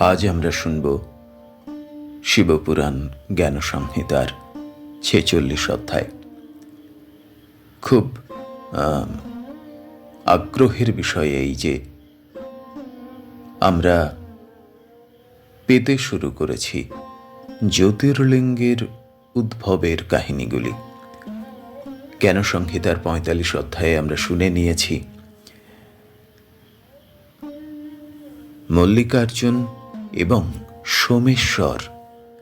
আজ আমরা শুনব শিবপুরাণ জ্ঞান সংহিতার ছেচল্লিশ অধ্যায়। খুব আগ্রহের বিষয় এই যে আমরা পেতে শুরু করেছি জ্যোতির্লিঙ্গের উদ্ভবের কাহিনীগুলি। জ্ঞান সংহিতার পঁয়তাল্লিশ অধ্যায়ে আমরা শুনে নিয়েছি, মল্লিকার্জুন এবং সোমেশ্বর,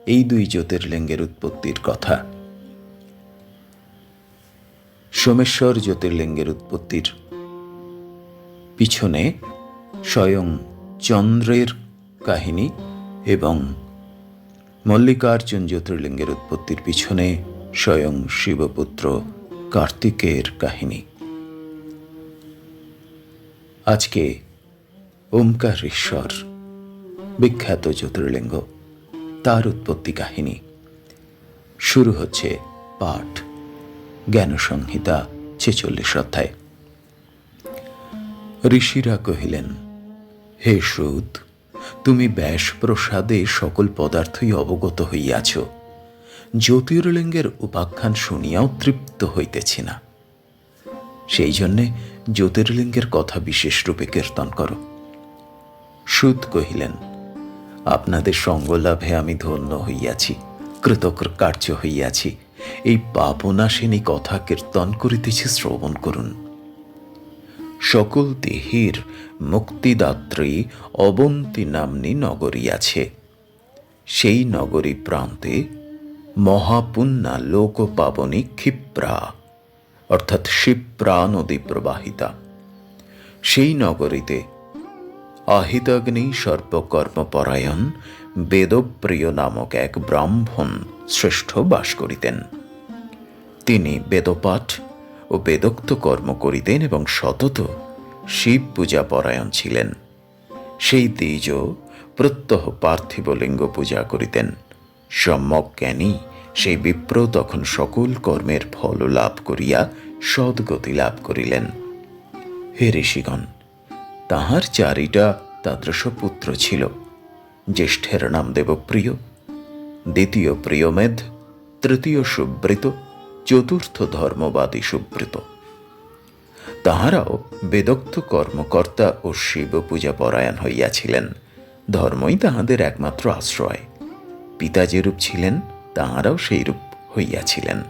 এই দুই জ্যোতির্লিঙ্গের উৎপত্তির কথা। সোমেশ্বর জ্যোতির্লিঙ্গের উৎপত্তির পিছনে স্বয়ং চন্দ্রের কাহিনী এবং মল্লিকার্জুন জ্যোতির্লিঙ্গের উৎপত্তির পিছনে স্বয়ং শিবপুত্র কার্তিকের কাহিনী। আজকে ওমকারেশ্বর বিখ্যাত জ্যোতির্লিঙ্গ, তার উৎপত্তি কাহিনী। শুরু হচ্ছে পাঠ জ্ঞান সংহিতা ছেচল্লিশ অধ্যায়। ঋষিরা কহিলেন, হে সুদ, তুমি ব্যাস প্রসাদে সকল পদার্থই অবগত হইয়াছ। জ্যোতির্লিঙ্গের উপাখ্যান শুনিয়াও তৃপ্ত হইতেছি না। সেই জন্যে জ্যোতির্লিঙ্গের কথা বিশেষ রূপে কীর্তন করো। সুদ কহিলেন আপনাদের সঙ্গলাভে আমি ধন্য হইয়াছি কৃতকার্য হইয়াছি। এই পাপনাশিনী কথা কীর্তন করিতেছি, শ্রবণ করুন। সকল দেহের মুক্তিদাত্রী অবন্তী নাম্নী নগরী আছে। সেই নগরী প্রান্তে মহাপুণ্যা লোকপাবনী ক্ষিপ্রা, অর্থাৎ শিপ্রা নদী প্রবাহিতা। সেই নগরীতে আহিতাগ্নি সর্বকর্মপরায়ণ বেদপ্রিয় নামক এক ব্রাহ্মণ শ্রেষ্ঠ বাস করিতেন। তিনি বেদপাঠ ও বেদোক্ত কর্ম করিতেন এবং সতত শিব পূজা পরায়ণ ছিলেন। সেই দ্বিজ প্রত্যহ পার্থিব লিঙ্গ পূজা করিতেন। সম্যক জ্ঞানী সেই বিপ্র তখন সকল কর্মের ফল লাভ করিয়া সদ্গতি লাভ করিলেন। হে ঋষিগণ তাহার চারিটা তাদৃশ পুত্র ছিল। জ্যেষ্ঠের নাম দেবপ্রিয়, দ্বিতীয় প্রিয়মেধ, তৃতীয় সুব্রত চতুর্থ ধর্মবাদী সুব্রত তাহারাও বেদক্ত কর্মকর্তা ও শিব পূজা পরায়ণ হইয়াছিলেন। ধর্মই তাহাদের একমাত্র আশ্রয়। পিতা যেরূপ ছিলেন, তাহারাও সেইরূপ হইয়াছিলেন।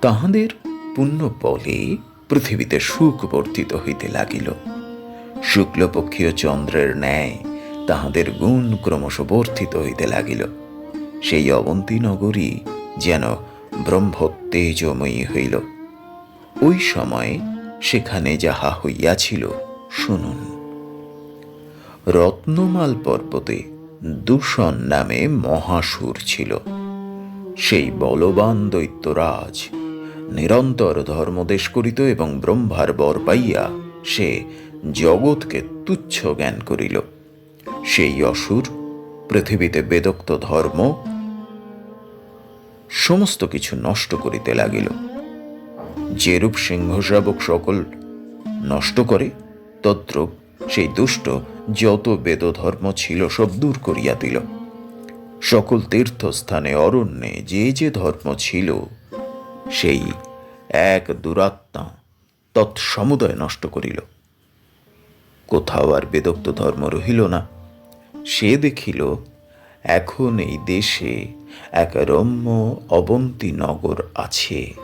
তাহাদের পুণ্য বলে পৃথিবীতে সুখ বর্ধিত হইতে লাগিল। শুক্লপক্ষীয় চন্দ্রের ন্যায় তাহাদের গুণ ক্রমশ বর্ধিত হইতে লাগিল। সেই অবন্তী নগরী যেন ব্রহ্মোত্তেজময়ী হইল। ওই সময় সেখানে যাহা হইয়াছিল, শুনুন। রত্নমাল পর্বতে দূষণ নামে মহাসুর ছিল। সেই বলবান দৈত্যরাজ নিরন্তর ধর্মদেশ করিত এবং ব্রহ্মার বর পাইয়া সে জগৎকে তুচ্ছ জ্ঞান করিল। সেই অসুর, পৃথিবীতে বেদক্ত ধর্ম, সমস্ত কিছু নষ্ট করিতে লাগিল। যেরূপ সিংহশাবক সকল নষ্ট করে, তদ্রূপ সেই দুষ্ট যত বেদধর্ম ছিল সব দূর করিয়া দিল। সকল তীর্থস্থানে অরণ্যে যে যে ধর্ম ছিল সেই এক দুরাত্মা তৎসমুদয় নষ্ট করিল। কোথাও আর বেদক্ত ধর্ম রহিল না। সে দেখিল, এখন এই দেশে এক রম্য অবন্তী নগর আছে।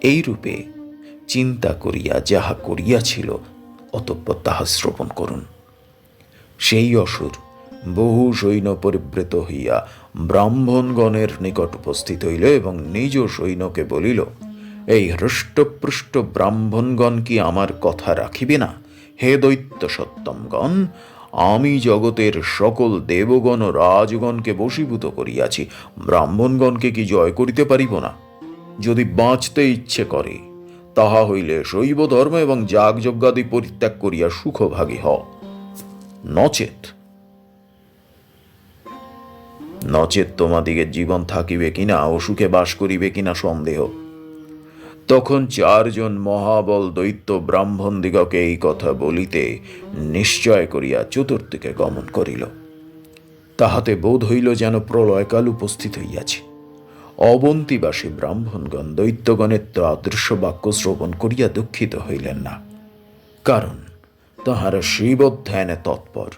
এই রূপে চিন্তা করিয়া যাহা করিয়াছিল, অতঃপর তাহা শ্রবণ করুন। সেই অসুর বহু সৈন্য পরিবৃত হইয়া ব্রাহ্মণগণের নিকট উপস্থিত হইল এবং নিজ সৈন্যকে বলিল, এই হৃষ্টপৃষ্ট ব্রাহ্মণগণ কি আমার কথা রাখিবে না? হে দৈত্য সত্যমগণ, আমি জগতের সকল দেবগণ ও রাজগণকে বশীভূত করিয়াছি। ব্রাহ্মণগণকে কি জয় করিতে পারিব না? যদি বাঁচতে ইচ্ছে করে, তাহা হইলে শৈব ধর্ম এবং যাগযজ্ঞাদি পরিত্যাগ করিয়া সুখভাগী হ নচেত নচেত তোমাদিগের জীবন থাকিবে কিনা ও সুখে বাস করিবে কিনা সন্দেহ। তখন চারজন মহাবল দৈত্য ব্রাহ্মণদিগকে এই কথা বলিতে নিশ্চয় করিয়া চতুর্দিকে গমন করিল। তাহাতে বোধ হইল যেন প্রলয়কাল উপস্থিত হইয়াছে। অবন্তীবাসী ব্রাহ্মণগণ দৈত্যগণের তো তাদৃশ্য বাক্য শ্রবণ করিয়া দুঃখিত হইলেন না। কারণ তাহারা শিবধ্যানে তৎপর।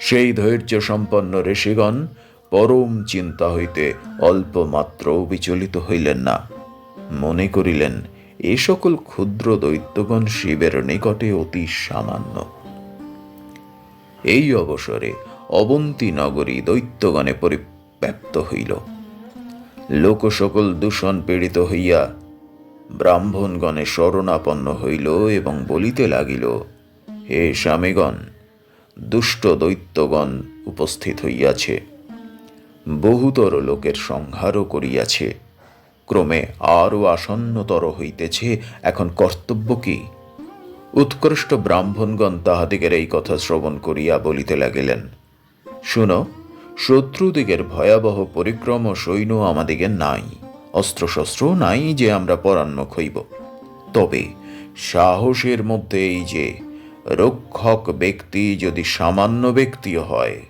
সেই ধৈর্য সম্পন্ন ঋষিগণ পরম চিন্তা হইতে অল্প মাত্র বিচলিত হইলেন না। মনে করিলেন, এ সকল ক্ষুদ্র দৈত্যগণ শিবের নিকটে অতি সামান্য। এই অবসরে অবন্তী নগরী দৈত্যগণে পরিব্যাপ্ত হইল। লোক সকল দূষণ পীড়িত হইয়া ব্রাহ্মণগণে শরণাপন্ন হইল এবং বলিতে লাগিল, হে স্বামীগণ, দুষ্ট দৈত্যগণ উপস্থিত হইয়াছে। বহুতর লোকের সংহারও করিয়াছে। ক্রমে আরও আসন্নতর হইতেছে। এখন কর্তব্য কি? উৎকৃষ্ট ব্রাহ্মণগণ তাহাদিগের এই কথা শ্রবণ করিয়া বলিতে লাগিলেন, শুনো, শত্রুদিগের ভয়াবহ পরিক্রম সৈন্য আমাদিগের নাই অস্ত্রশস্ত্র নাই যে আমরা পরান্মুখ হইব তবে সাহসের মধ্যে এই যে রক্ষক ব্যক্তি যদি সামান্য ব্যক্তিও হয়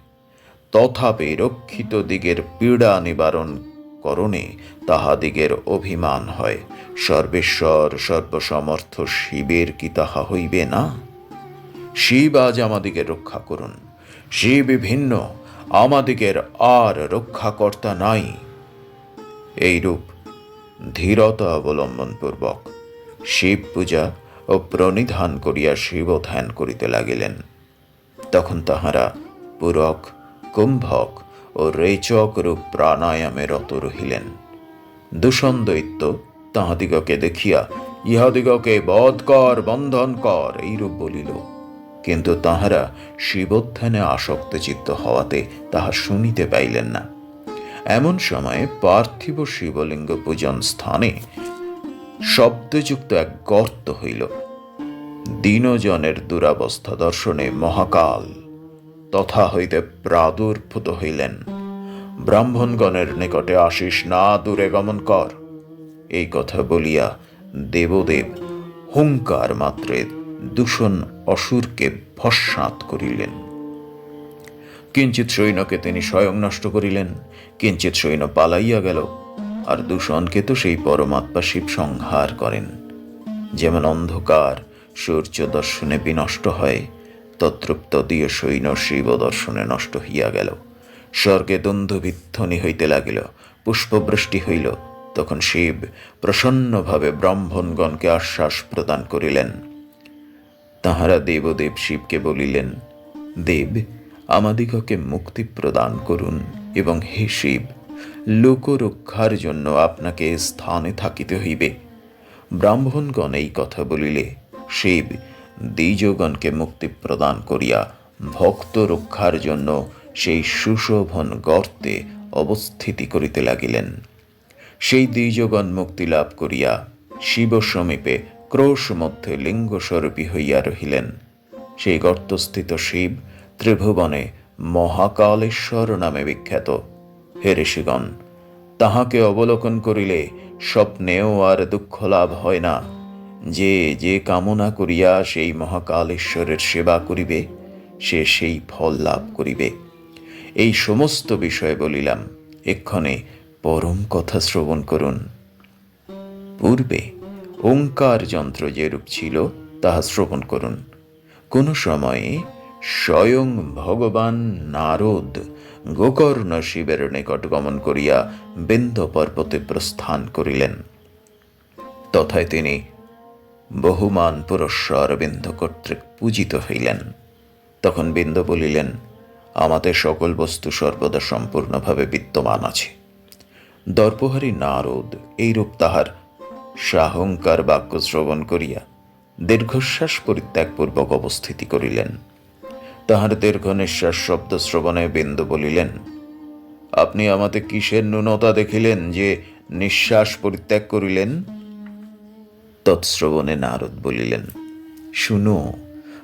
তথাপি রক্ষিত দিগের পীড়া নিবারণ করণে তাহাদিগের অভিমান হয়। সর্বেশ্বর, সর্বসমর্থ শিবের কি তাহা হইবে না? শিব আজ আমাদিকে রক্ষা করুন। শিব ভিন্ন, আমাদিগের আর রক্ষাকর্তা নাই। এইরূপ ধীরতা অবলম্বন পূর্বক শিব পূজা ও প্রণিধান করিয়া শিব ধ্যান করিতে লাগিলেন। তখন তাহারা পুরক কুম্ভক ও রেচক রূপ প্রাণায়ামে রত রহিলেন। দূষণ দৈত্য তাহাদিগকে দেখিয়া ইহাদিগকে বধ কর, বন্ধন কর, এইরূপ বলিল। কিন্তু তাহারা শিবোধ্যানে আসক্ত চিত্ত হওয়াতে তাহা শুনিতে পাইলেন না। এমন সময়ে পার্থিব শিবলিঙ্গ পূজন স্থানে শব্দযুক্ত এক গর্ত হইল। দীনজনের দুরাবস্থা দর্শনে মহাকাল। তথা হইতে প্রাদুর্ভূত হইলেন। ব্রাহ্মণগণের নিকটে আসিস না, দূরে গমন কর। এই কথা বলিয়া দেবদেব হুঙ্কার মাত্রে দূষণ অসুরকে ভস্মাত করিলেন। কিঞ্চিত সৈন্যকে তিনি স্বয়ং নষ্ট করিলেন কিঞ্চিত সৈন্য পালাইয়া গেল, আর দূষণকে তো সেই পরমাত্মা শিব সংহার করেন। যেমন অন্ধকার সূর্য দর্শনে বিনষ্ট হয় তত্রুপ্ত দিয়ে সৈন্য শিব দর্শনে নষ্ট হইয়া গেল। স্বর্গে দ্বন্দ্ববিধ্বনি হইতে লাগিল, পুষ্পবৃষ্টি হইল, তখন শিব প্রসন্নভাবে ব্রাহ্মণগণকে আশ্বাস প্রদান করিলেন। তাহারা দেবদেব শিবকে বলিলেন, দেব, আমাদিগকে মুক্তি প্রদান করুন এবং হে শিব, লোকরক্ষার জন্য আপনাকে স্থানে থাকিতে হইবে। ব্রাহ্মণগণ এই কথা বলিলে, শিব দ্বিজগণকে মুক্তি প্রদান করিয়া ভক্ত রক্ষার জন্য সেই সুশোভন গর্তে অবস্থিতি করিতে লাগিলেন। সেই দ্বিজগণ মুক্তি লাভ করিয়া শিব সমীপে ক্রোশ মধ্যে লিঙ্গস্বরূপী হইয়া রহিলেন। সেই গর্তস্থিত শিব ত্রিভুবনে মহাকালেশ্বর নামে বিখ্যাত। হে ঋষিগণ, তাহাকে অবলোকন করিলে স্বপ্নেও আর দুঃখ লাভ হয় না। যে যে কামনা করিয়া সেই মহাকালেশ্বরের সেবা করিবে, সে সেই ফল লাভ করিবে। এই সমস্ত বিষয় বলিলাম, এক্ষণে পরম কথা শ্রবণ করুন। পূর্বে ওঙ্কার যন্ত্র যেরূপ ছিল, তাহা শ্রবণ করুন। কোন সময়ে স্বয়ং ভগবান নারদ গোকর্ণ শিবের নিকট গমন করিয়া বিন্দ পর্বতে প্রস্থান করিলেন। তথায় তিনি বহুমান পুরস্কার বিন্দ কর্তৃক পূজিত হইলেন। তখন বিন্দু বলিলেন, আমাদের সকল বস্তু সর্বদা সম্পূর্ণভাবে বিদ্যমান আছে। দর্পহারী নারদ এইরূপ তাহার সাহংকার বাক্য শ্রবণ করিয়া দীর্ঘশ্বাস পরিত্যাগপূর্বক অবস্থিতি করিলেন। তাহার দীর্ঘ নিঃশ্বাস শব্দ শ্রবণে বিন্দু বলিলেন, আপনি আমাতে কিসের ন্যূনতা দেখিলেন যে নিঃশ্বাস পরিত্যাগ করিলেন? তৎশ্রবণে নারদ বলিলেন, শুনো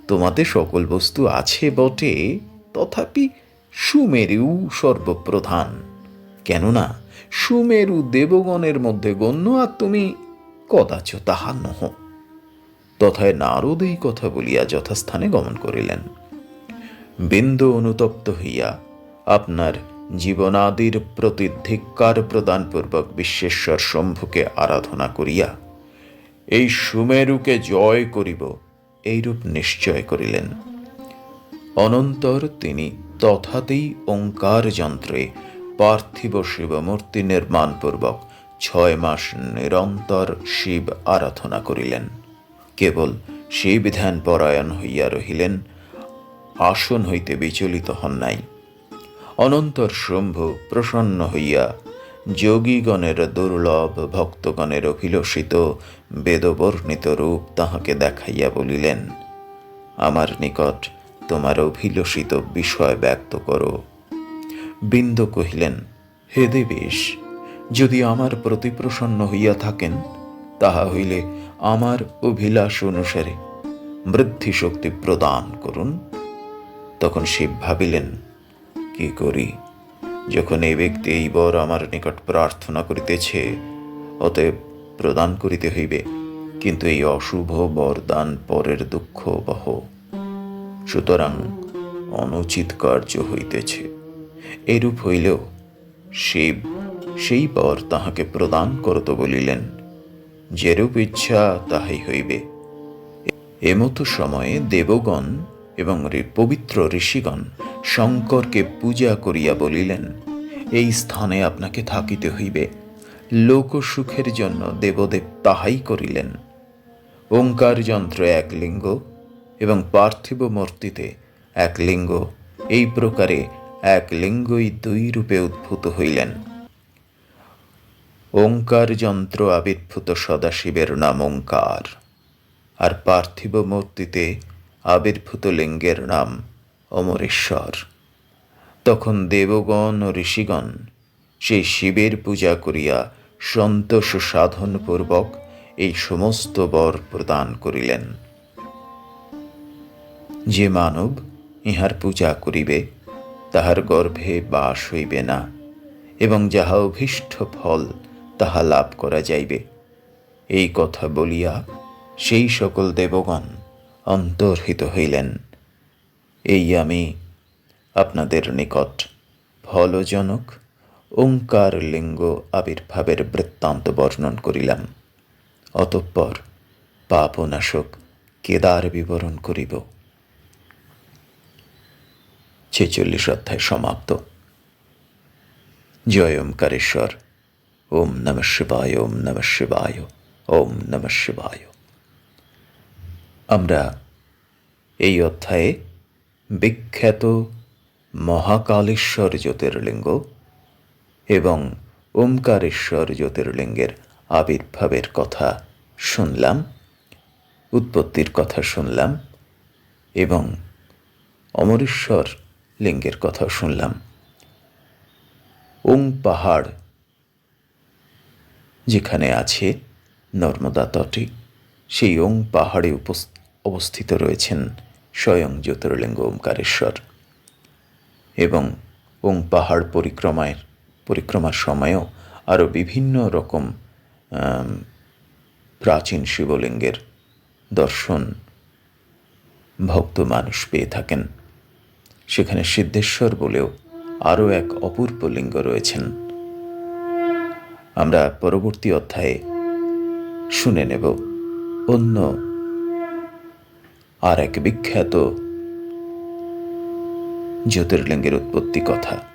তোমাতে সকল বস্তু আছে বটে, তথাপি সুমেরু সর্বপ্রধান। কেননা সুমেরু দেবগণের মধ্যে গণ্য আর তুমি কদাচ তাহা নহ। তথায় নারদ এই কথা বলিয়া যথাস্থানে গমন করিলেন। বিন্দু অনুতপ্ত হইয়া আপনার জীবনাদির প্রতি ধিক্কার প্রদানপূর্বক বিশ্বেশ্বর শম্ভুকে আরাধনা করিয়া এই সুমেরুকে জয় করিব, এইরূপ নিশ্চয় করিলেন। অনন্তর তিনি তথাতেই ওঙ্কার যন্ত্রে পার্থিব শিবমূর্তি নির্মাণপূর্বক ছয় মাস নিরন্তর শিব আরাধনা করিলেন। কেবল শিব ধ্যান পরায়ণ হইয়া রহিলেন, আসন হইতে বিচলিত হন নাই। অনন্তর শম্ভু প্রসন্ন হইয়া যোগীগণের দুর্লভ ভক্তগণের অভিলষিত বেদবর্ণিত রূপ তাহাকে দেখাইয়া বলিলেন, আমার নিকট তোমার অভিলষিত বিষয় ব্যক্ত করো। বৃন্দ কহিলেন, হে দেবেশ, যদি আমার প্রতি প্রসন্ন হইয়া থাকেন, তাহা হইলে আমার অভিলাষ অনুসারে বৃদ্ধি শক্তি প্রদান করুন। তখন শিব ভাবিলেন, কি করি? যখন এই ব্যক্তি এই বর আমার নিকট প্রার্থনা করিতেছে, অতএব প্রদান করিতে হইবে। কিন্তু এই অশুভ বরদান পরের দুঃখ বহ। সুতরাং অনুচিত কার্য হইতেছে। এরূপ হইলেও শিব সেই পর তাহাকে প্রদান করত বলিলেন, যেরূপ ইচ্ছা তাহাই হইবে। এমতো সময়ে দেবগণ এবং পবিত্র ঋষিগণ শঙ্করকে পূজা করিয়া বলিলেন, এই স্থানে আপনাকে থাকিতে হইবে। লোকসুখের জন্য দেবদেব তাহাই করিলেন। ওঙ্কার যন্ত্র এক লিঙ্গ এবং পার্থিব মূর্তিতে এক লিঙ্গ। এই প্রকারে এক লিঙ্গই দুই রূপে উদ্ভূত হইলেন। ওঙ্কার যন্ত্র আবির্ভূত সদাশিবের নাম ওঙ্কার। আর পার্থিব মূর্তিতে আবির্ভূত লিঙ্গের নাম অমরেশ্বর। তখন দেবগণ ও ঋষিগণ সেই শিবের পূজা করিয়া সন্তোষ সাধনপূর্বক এই সমস্ত বর প্রদান করিলেন। যে মানব ইহার পূজা করিবে, তাহার গর্ভে বাস হইবে না এবং যাহা অভীষ্ট ফল, তাহা লাভ করা যাইবে। এই কথা বলিয়া সেই সকল দেবগণ অন্তর্হিত হইলেন। এই আমি আপনাদের নিকট ফলজনক ওঙ্কার লিঙ্গ আবির্ভাবের বৃত্তান্ত বর্ণন করিলাম। অতঃপর পাপনাশক কেদার বিবরণ করিব। ছেচল্লিশ অধ্যায় সমাপ্ত। জয় ওমকারেশ্বর। ওম নম শিবায়, ওম নম শিবায়, ওম নম শিবায়। আমরা এই অধ্যায়ে বিখ্যাত মহাকালেশ্বর জ্যোতির্লিঙ্গ এবং ওমকারেশ্বর জ্যোতির্লিঙ্গের আবির্ভাবের কথা শুনলাম, উৎপত্তির কথা শুনলাম এবং অমরেশ্বর লিঙ্গের কথা শুনলাম। ওং পাহাড় যেখানে আছে নর্মদা তটে, সেই ওং পাহাড়ে উপস- অবস্থিত রয়েছেন স্বয়ং জ্যোতির্লিঙ্গ ওমকারেশ্বর। এবং ওং পাহাড় পরিক্রমায়, পরিক্রমার সময়ও আরও বিভিন্ন রকম প্রাচীন শিবলিঙ্গের দর্শন ভক্ত মানুষ পেয়ে থাকেন। সেখানে সিদ্ধেশ্বর বলেও আরও এক অপূর্ব লিঙ্গ রয়েছেন। আমরা পরবর্তী অধ্যায়ে শুনে নেব অন্য আর এক বিখ্যাত জ্যোতির্লিঙ্গের উৎপত্তি কথা।